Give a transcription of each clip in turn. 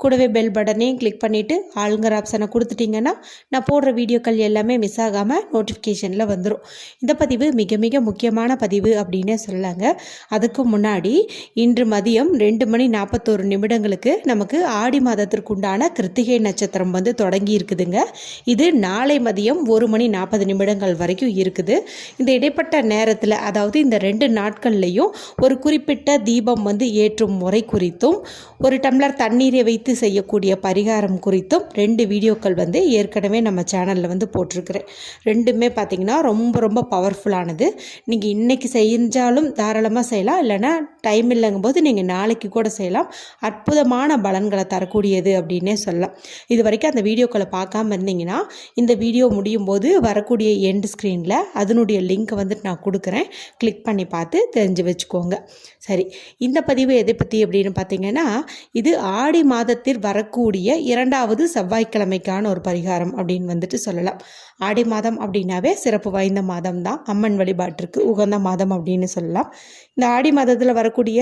கூடவே பெல் பட்டனையும் கிளிக் பண்ணிவிட்டு ஆளுங்கிற ஆப்ஷனை கொடுத்துட்டிங்கன்னா நான் போடுற வீடியோக்கள் எல்லாமே மிஸ் ஆகாமல் நோட்டிஃபிகேஷனில் வந்துடும் இந்த பதிவு மிக மிக முக்கியமான பதிவு அப்படின்னே சொல்லலாங்க. அதுக்கு முன்னாடி இன்று மதியம் ரெண்டு மணி நாற்பத்தோரு நிமிடங்களுக்கு நமக்கு ஆடி மாதத்திற்குண்டான கிருத்திகை நட்சத்திரம் வந்து தொடங்கி இருக்குதுங்க. இது நாளை மதியம் ஒரு மணி நாற்பது நிமிடங்கள் வரைக்கும் இருக்குது. இந்த இடைப்பட்ட நேரத்தில் அதாவது இந்த ரெண்டு நாட்கள்லையும் ஒரு குறிப்பிட்ட தீபம் வந்து ஏற்றும் முறை குறித்தும் ஒரு டம்ளர் தண்ணீரை வைத்து செய்யக்கூடிய பரிகாரம் குறித்தும் ரெண்டு வீடியோக்கள் வந்து ஏற்கனவே நம்ம சேனலில் வந்து போட்டிருக்கிறேன். ரெண்டுமே பார்த்திங்கன்னா ரொம்ப ரொம்ப பவர்ஃபுல்லானது நீங்கள் இன்றைக்கி செஞ்சாலும் தாராளமாக செய்யலாம். இல்லைன்னா டைம் இல்லைங்கும்போது நீங்கள் நாளைக்கு கூட செய்யலாம். அற்புதமான பலன்களை தரக்கூடியது அப்படின்னே சொல்லலாம். இது வரைக்கும் அந்த வீடியோக்களை பார்க்காம இருந்தீங்கன்னா இந்த வீடியோ முடியும் போது வரக்கூடிய எண்ட் ஸ்க்ரீனில் அதனுடைய லிங்க்கை வந்துட்டு நான் கொடுக்குறேன். கிளிக் பண்ணி பார்த்து தெரிஞ்சு வச்சுக்கோங்க. சரி இந்த பதிவு எதை பற்றி அப்படின்னு பார்த்தீங்கன்னா இது ஆடி மாத மாதத்தில் வரக்கூடிய இரண்டாவது செவ்வாய்க்கிழமைக்கான ஒரு பரிகாரம் அப்படின்னு வந்துட்டு சொல்லலாம். ஆடி மாதம் அப்படின்னாவே சிறப்பு வாய்ந்த மாதம் தான் அம்மன் வழிபாட்டிற்கு உகந்த மாதம் அப்படின்னு சொல்லலாம். இந்த ஆடி மாதத்தில் வரக்கூடிய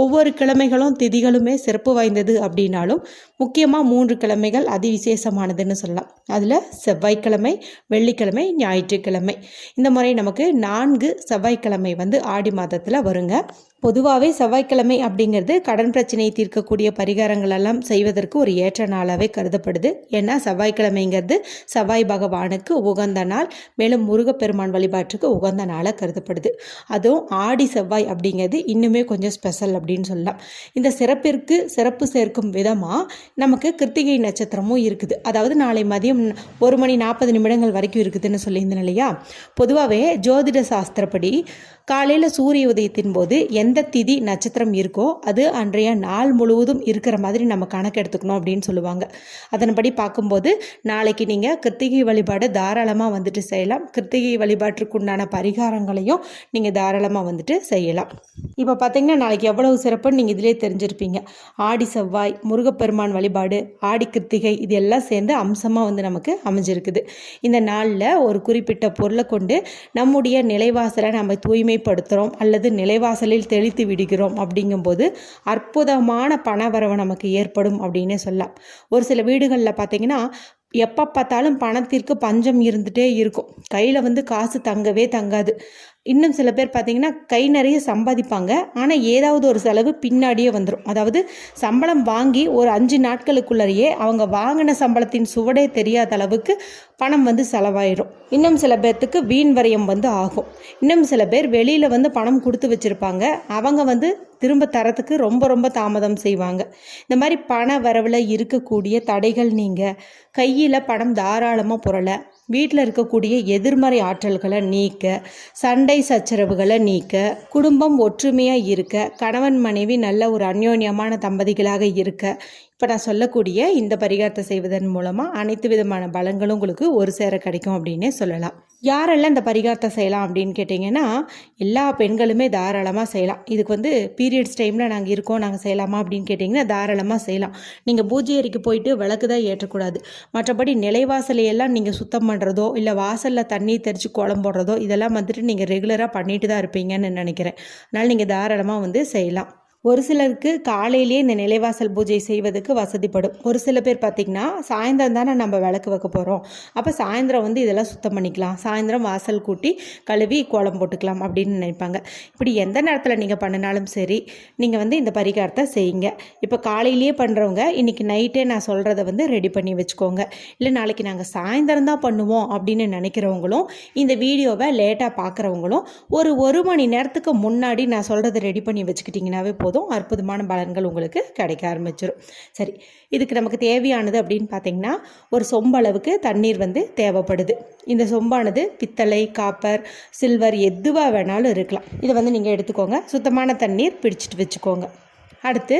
ஒவ்வொரு கிழமைகளும் திதிகளுமே சிறப்பு வாய்ந்தது அப்படின்னாலும் முக்கியமாக மூன்று கிழமைகள் அதிவிசேஷமானதுன்னு சொல்லலாம். அதில் செவ்வாய்க்கிழமை வெள்ளிக்கிழமை ஞாயிற்றுக்கிழமை. இந்த முறை நமக்கு நான்கு செவ்வாய்க்கிழமை வந்து ஆடி மாதத்தில் வருங்க. பொதுவாகவே செவ்வாய்க்கிழமை அப்படிங்கிறது கடன் பிரச்சனையை தீர்க்கக்கூடிய பரிகாரங்கள் எல்லாம் செய்வதற்கு ஒரு ஏற்ற நாளாகவே கருதப்படுது. ஏன்னா செவ்வாய்க்கிழமைங்கிறது செவ்வாய் பகவானுக்கு உகந்த நாள். மேலும் முருகப்பெருமான் வழிபாட்டுக்கு உகந்த நாளாக கருதப்படுது. அதுவும் ஆடி செவ்வாய் அப்படிங்கிறது இன்னுமே கொஞ்சம் ஸ்பெஷல் அப்படின்னு சொல்லலாம். இந்த சிறப்பிற்கு சிறப்பு சேர்க்கும் விதமாக நமக்கு கிருத்திகை நட்சத்திரமும் இருக்குது. அதாவது நாளை மதியம் ஒரு மணி நாற்பது நிமிடங்கள் வரைக்கும் இருக்குதுன்னு சொல்லியிருந்தேன் இல்லையா? பொதுவாகவே ஜோதிட சாஸ்திரப்படி காலையில் சூரிய உதயத்தின் போது எந்த திதி நட்சத்திரம் இருக்கோ அது அன்றைய நாள் முழுவதும் இருக்கிற மாதிரி நம்ம கணக்கு எடுத்துக்கணும் அப்படின்னு சொல்லுவாங்க. அதன்படி பார்க்கும்போது நாளைக்கு நீங்கள் கிருத்திகை வழிபாடு தாராளமாக வந்துட்டு செய்யலாம். கிருத்திகை வழிபாட்டுக்கு உண்டான பரிகாரங்களையும் நீங்கள் தாராளமாக வந்துட்டு செய்யலாம். இப்போ பார்த்தீங்கன்னா நாளைக்கு எவ்வளவு சிறப்புன்னு நீங்கள் இதிலே தெரிஞ்சிருப்பீங்க. ஆடி செவ்வாய் முருகப்பெருமான் வழிபாடு ஆடி கிருத்திகை இது எல்லாம் சேர்ந்து அம்சமாக வந்து நமக்கு அமைஞ்சிருக்குது. இந்த நாளில் ஒரு குறிப்பிட்ட பொருளை கொண்டு நம்முடைய நிலைவாசலை நம்ம தூய்மைப்படுத்துகிறோம் அல்லது நிலைவாசலில் தெளித்து விடுகிறோம் அப்படிங்கும்போது அற்புதமான பணவரவு நமக்கு ஏற்படும் அப்படின்னே சொல்லலாம். ஒரு சில வீடுகளில் பார்த்தீங்கன்னா எப்போ பார்த்தாலும் பணத்திற்கு பஞ்சம் இருந்துகிட்டே இருக்கும். கையில் வந்து காசு தங்கவே தங்காது. இன்னும் சில பேர் பார்த்தீங்கன்னா கை நிறைய சம்பாதிப்பாங்க. ஆனால் ஏதாவது ஒரு செலவு பின்னாடியே வந்துடும் அதாவது சம்பளம் வாங்கி ஒரு அஞ்சு நாட்களுக்குள்ளேயே அவங்க வாங்கின சம்பளத்தின் சுவடே தெரியாத அளவுக்கு பணம் வந்து செலவாயிடும் இன்னும் சில பேர்த்துக்கு வீண் வரையம் வந்து ஆகும். இன்னும் சில பேர் வெளியில் வந்து பணம் கொடுத்து வச்சுருப்பாங்க. அவங்க வந்து திரும்ப தரத்துக்கு ரொம்ப ரொம்ப தாமதம் செய்வாங்க. இந்த மாதிரி பண வரவில் இருக்கக்கூடிய தடைகள் நீங்கள் கையில் பணம் தாராளமாக புரள வீட்டில் இருக்கக்கூடிய எதிர்மறை ஆற்றல்களை நீக்க சண்டை சச்சரவுகளை நீக்க குடும்பம் ஒற்றுமையாக இருக்க கணவன் மனைவி நல்ல ஒரு அந்யோன்யமான தம்பதிகளாக இருக்க இப்போ நான் சொல்லக்கூடிய இந்த பரிகாரத்தை செய்வதன் மூலமாக அனைத்து விதமான பலங்களும் உங்களுக்கு ஒரு சேர கிடைக்கும் அப்படின்னே சொல்லலாம். யாரெல்லாம் இந்த பரிகாரத்தை செய்யலாம் அப்படின்னு கேட்டிங்கன்னா எல்லா பெண்களுமே தாராளமாக செய்யலாம். இதுக்கு வந்து பீரியட்ஸ் டைமில் நாங்கள் இருக்கோம் நாங்கள் செய்யலாமா அப்படின்னு கேட்டிங்கன்னா தாராளமாக செய்யலாம். நீங்கள் பூஜை அறைக்கு போயிட்டு விளக்கு தான் ஏற்றக்கூடாது. மற்றபடி நிலைவாசலையெல்லாம் நீங்கள் சுத்தம் பண்ணுறதோ இல்லை வாசலில் தண்ணி தெரித்து குளம் போடுறதோ இதெல்லாம் வந்துட்டு நீங்கள் ரெகுலராக பண்ணிட்டு தான் இருப்பீங்கன்னு நினைக்கிறேன். அதனால் நீங்கள் தாராளமாக வந்து செய்யலாம். ஒரு சிலருக்கு காலையிலேயே இந்த நிலைவாசல் பூஜை செய்வதற்கு வசதிப்படும். ஒரு சில பேர் பார்த்திங்கன்னா சாயந்தரம் தானே நம்ம விளக்கு வைக்க போகிறோம் அப்போ சாயந்தரம் வந்து இதெல்லாம் சுத்தம் பண்ணிக்கலாம். சாயந்தரம் வாசல் கூட்டி கழுவி கோலம் போட்டுக்கலாம் அப்படின்னு நினைப்பாங்க. இப்படி எந்த நேரத்தில் நீங்கள் பண்ணினாலும் சரி நீங்கள் வந்து இந்த பரிகாரத்தை செய்யுங்க. இப்போ காலையிலேயே பண்ணுறவங்க இன்றைக்கி நைட்டே நான் சொல்கிறத வந்து ரெடி பண்ணி வச்சுக்கோங்க. இல்லை நாளைக்கு நாங்கள் சாயந்தரம் தான் பண்ணுவோம் அப்படின்னு நினைக்கிறவங்களும் இந்த வீடியோவை லேட்டாக பார்க்குறவங்களும் ஒரு ஒரு மணி நேரத்துக்கு முன்னாடி நான் சொல்கிறத ரெடி பண்ணி வச்சுக்கிட்டிங்கனாவே போதும். போதும் அற்புதமான பலன்கள் உங்களுக்கு கிடைக்க ஆரம்பிச்சிடும் சரி இதுக்கு நமக்கு தேவையானது அப்படின்னு பார்த்தீங்கன்னா ஒரு சொம்பளவுக்கு தண்ணீர் வந்து தேவைப்படுது. இந்த சொம்பானது பித்தளை காப்பர் சில்வர் எதுவாக வேணாலும் இருக்கலாம். இதை வந்து நீங்கள் எடுத்துக்கோங்க. சுத்தமான தண்ணீர் பிடிச்சிட்டு வச்சுக்கோங்க. அடுத்து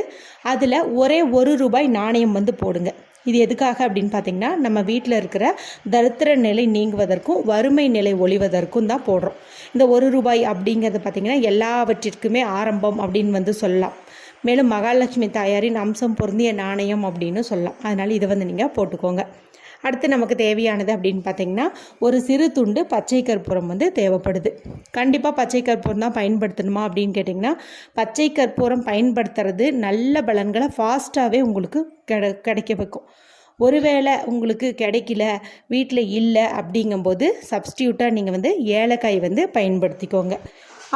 அதில் ஒரே ஒரு ரூபாய் நாணயம் வந்து போடுங்க. இது எதுக்காக அப்படின்னு பார்த்தீங்கன்னா நம்ம வீட்டில் இருக்கிற தரித்திர நிலை நீங்குவதற்கும் வறுமை நிலை ஒழிவதற்கும் தான் போடுறோம். இந்த ஒரு ரூபாய் அப்படிங்கிறது பார்த்திங்கன்னா எல்லாவற்றிற்குமே ஆரம்பம் அப்படின்னு வந்து சொல்லலாம். மேலும் மகாலட்சுமி தாயாரின் அம்சம் பொருந்திய நாணயம் அப்படின்னு சொல்லலாம். அதனால் இதை வந்து நீங்கள் போட்டுக்கோங்க. அடுத்து நமக்கு தேவையானது அப்படின்னு பார்த்தீங்கன்னா ஒரு சிறு துண்டு பச்சை கற்பூரம் வந்து தேவைப்படுது. கண்டிப்பாக பச்சை கற்பூரம் தான் பயன்படுத்தணுமா அப்படின்னு கேட்டிங்கன்னா பச்சை கற்பூரம் பயன்படுத்துறது நல்ல பலன்களை ஃபாஸ்ட்டாகவே உங்களுக்கு கிடை கிடைக்க வைக்கும். ஒருவேளை உங்களுக்கு கிடைக்கல வீட்டில் இல்லை அப்படிங்கும்போது சப்ஸ்டியூட்டாக நீங்கள் வந்து ஏலக்காய் வந்து பயன்படுத்திக்கோங்க.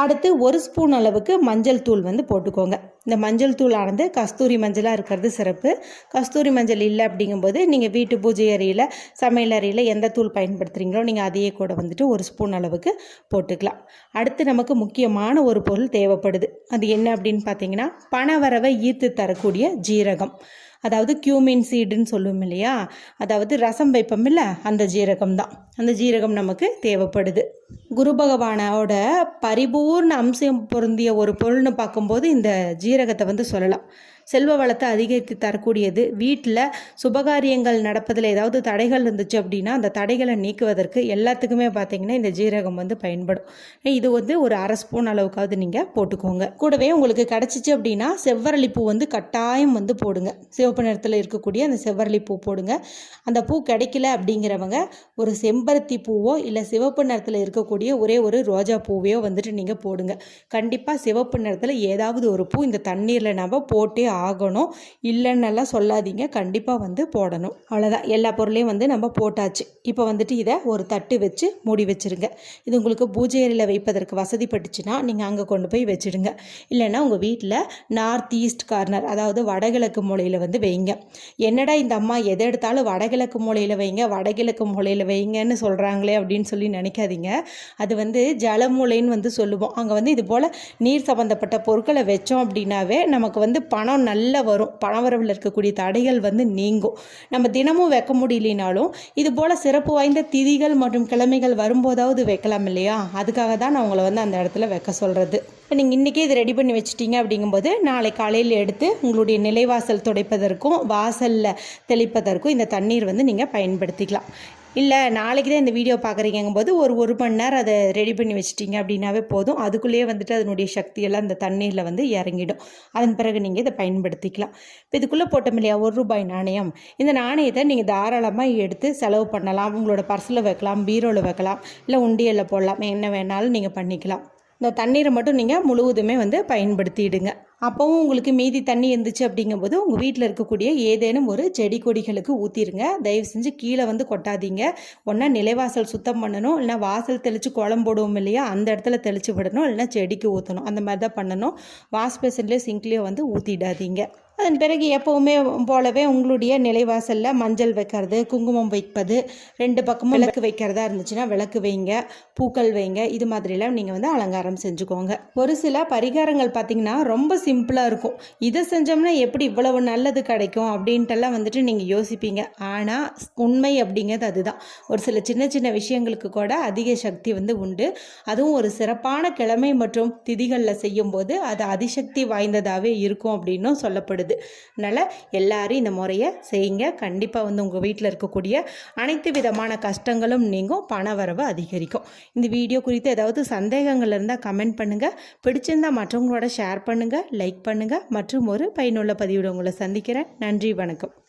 அடுத்து ஒரு ஸ்பூன் அளவுக்கு மஞ்சள் தூள் வந்து போட்டுக்கோங்க. இந்த மஞ்சள் தூள் ஆனது கஸ்தூரி மஞ்சளாக இருக்கிறது சிறப்பு. கஸ்தூரி மஞ்சள் இல்லை அப்படிங்கும்போது நீங்கள் வீட்டு பூஜை அறையில் சமையல் அறையில் எந்த தூள் பயன்படுத்துகிறீங்களோ நீங்கள் அதையே கூட வந்துட்டு ஒரு ஸ்பூன் அளவுக்கு போட்டுக்கலாம். அடுத்து நமக்கு முக்கியமான ஒரு பொருள் தேவைப்படுது. அது என்ன அப்படின்னு பார்த்தீங்கன்னா பணவரவை ஈர்த்து தரக்கூடிய ஜீரகம். அதாவது கியூமின் சீடுன்னு சொல்லுவோம் இல்லையா? அதாவது ரசம் வைப்போம் இல்லை அந்த ஜீரகம் தான் அந்த ஜீரகம் நமக்கு தேவைப்படுது. குரு பகவானோட பரிபூர்ண அம்சம் பொருந்திய ஒரு பொருள்னு பார்க்கும்போது இந்த ஜீரகத்தை வந்து சொல்லலாம். செல்வ வளத்தை அதிகரித்து தரக்கூடியது. வீட்டில் சுபகாரியங்கள் நடப்பதில் ஏதாவது தடைகள் இருந்துச்சு அப்படின்னா அந்த தடைகளை நீக்குவதற்கு எல்லாத்துக்குமே பார்த்தீங்கன்னா இந்த ஜீரகம் வந்து பயன்படும். இது வந்து ஒரு அரை ஸ்பூன் அளவுக்காவது நீங்கள் போட்டுக்கோங்க. கூடவே உங்களுக்கு கிடச்சிச்சு அப்படின்னா செவ்வரளிப்பூ வந்து கட்டாயம் வந்து போடுங்க. சிவப்பு நிறத்தில் இருக்கக்கூடிய அந்த செவ்வரளி பூ போடுங்க. அந்த பூ கிடைக்கல அப்படிங்கிறவங்க ஒரு செம்பருத்தி பூவோ இல்லை சிவப்பு நிறத்தில் இருக்கக்கூடிய ஒரே ஒரு ரோஜா பூவையோ வந்துட்டு நீங்கள் போடுங்க. கண்டிப்பாக சிவப்பு நிறத்தில் ஏதாவது ஒரு பூ இந்த தண்ணீரில் நம்ம போட்டே ஆகணும். இல்லைன்னெல்லாம் சொல்லாதீங்க. கண்டிப்பாக வந்து போடணும். அவ்வளோதான் எல்லா பொருளையும் வந்து நம்ம போட்டாச்சு. இப்போ வந்துட்டு இதை ஒரு தட்டு வச்சு மூடி வச்சுருங்க. இது உங்களுக்கு பூஜை அறையில் வைப்பதற்கு வசதிப்பட்டுச்சுன்னா நீங்கள் அங்கே கொண்டு போய் வச்சுடுங்க. இல்லைன்னா உங்கள் வீட்டில் நார்த் ஈஸ்ட் கார்னர் அதாவது வடகிழக்கு மூலையில் வந்து வைங்க. என்னடா இந்த அம்மா எதை எடுத்தாலும் வடகிழக்கு மூலையில் வைங்க வடகிழக்கு மூலையில் வைங்கன்னு சொல்கிறாங்களே அப்படின்னு சொல்லி நினைக்காதீங்க. அது வந்து ஜலமூலைன்னு வந்து சொல்லுவோம். அங்கே வந்து இது போல் நீர் சம்மந்தப்பட்ட பொருட்களை வச்சோம் அப்படின்னாவே நமக்கு வந்து பணம் நல்லா வரும். பணவரவில் இருக்கக்கூடிய தடைகள் வந்து நீங்கும். நம்ம தினமும் வைக்க முடியலனாலும் இது போல் சிறப்பு வாய்ந்த திதிகள் மற்றும் கிழமைகள் வரும்போதாவது வைக்கலாம் இல்லையா? அதுக்காக தான் நான் உங்களை வந்து அந்த இடத்துல வைக்க சொல்கிறது இப்போ நீங்கள் இன்றைக்கே இது ரெடி பண்ணி வச்சிட்டீங்க அப்படிங்கும்போது நாளை காலையில் எடுத்து உங்களுடைய நிலைவாசல் துடைப்பதற்கும் வாசலில் தெளிப்பதற்கும் இந்த தண்ணீர் வந்து நீங்கள் பயன்படுத்திக்கலாம். இல்லை நாளைக்கு தான் இந்த வீடியோ பார்க்குறீங்கும்போது ஒரு ஒரு மணி நேரம் அதை ரெடி பண்ணி வச்சிட்டிங்க அப்படின்னாவே போதும். அதுக்குள்ளேயே வந்துட்டு அதனுடைய சக்தியெல்லாம் அந்த தண்ணீரில் வந்து இறங்கிடும். அதன் பிறகு நீங்கள் இதை பயன்படுத்திக்கலாம். இப்போ இதுக்குள்ளே போட்டோம் இல்லையா? ஒரு ரூபாய் நாணயம். இந்த நாணயத்தை நீங்கள் தாராளமாக எடுத்து செலவு பண்ணலாம். உங்களோட பர்ஸில் வைக்கலாம் பீரோவில் வைக்கலாம் இல்லை உண்டியலில் போடலாம். என்ன வேணாலும் நீங்கள் பண்ணிக்கலாம். இந்த தண்ணீரை மட்டும் நீங்கள் முழுவதுமே வந்து பயன்படுத்திடுங்க. அப்போவும் உங்களுக்கு மீதி தண்ணி இருந்துச்சு அப்படிங்கும்போது உங்கள் வீட்டில் இருக்கக்கூடிய ஏதேனும் ஒரு செடி கொடிகளுக்கு ஊற்றிடுங்க தயவு செஞ்சு கீழே வந்து கொட்டாதீங்க. ஒன்றா நிலைவாசல் சுத்தம் பண்ணணும். இல்லைனா வாசல் தெளித்து குளம் போடுவோம் இல்லையா? அந்த இடத்துல தெளித்து விடணும். இல்லைனா செடிக்கு ஊற்றணும் அந்த மாதிரி தான் பண்ணணும். வாஷ் பேசன்லேயோ சிங்க்லேயோ வந்து ஊற்றிடாதீங்க அதன் பிறகு எப்போவுமே போலவே உங்களுடைய நிலைவாசலில் மஞ்சள் வைக்கிறது குங்குமம் வைப்பது ரெண்டு பக்கமும் விளக்கு வைக்கிறதா இருந்துச்சுன்னா விளக்கு வைங்க பூக்கள் வைங்க இது மாதிரிலாம் நீங்கள் வந்து அலங்காரம் செஞ்சுக்கோங்க. ஒரு சில பரிகாரங்கள் பார்த்திங்கன்னா ரொம்ப சிம்பிளாக இருக்கும். இதை செஞ்சோம்னா எப்படி இவ்வளவு நல்லது கிடைக்கும் அப்படின்ட்டுலாம் வந்துட்டு நீங்கள் யோசிப்பீங்க. ஆனால் உண்மை அப்படிங்கிறது அதுதான். ஒரு சில சின்ன சின்ன விஷயங்களுக்கு கூட அதிக சக்தி வந்து உண்டு. அதுவும் ஒரு சிறப்பான கிழமை மற்றும் திதிகளில் செய்யும்போது அது அதிசக்தி வாய்ந்ததாகவே இருக்கும் அப்படின்னும் சொல்லப்படுது. அதனால் எல்லாரும் இந்த முறையை செய்யுங்க. கண்டிப்பாக வந்து உங்கள் வீட்டில் இருக்கக்கூடிய அனைத்து விதமான கஷ்டங்களும் நீங்கும். பண வரவு அதிகரிக்கும். இந்த வீடியோ குறித்து ஏதாவது சந்தேகங்கள் இருந்தால் கமெண்ட் பண்ணுங்கள் பிடிச்சிருந்தால் மற்றவங்களோட ஷேர் பண்ணுங்கள் லைக் பண்ணுங்கள் மற்றும் ஒரு பயனுள்ள பதிவிட உங்களை சந்திக்கிறேன். நன்றி வணக்கம்.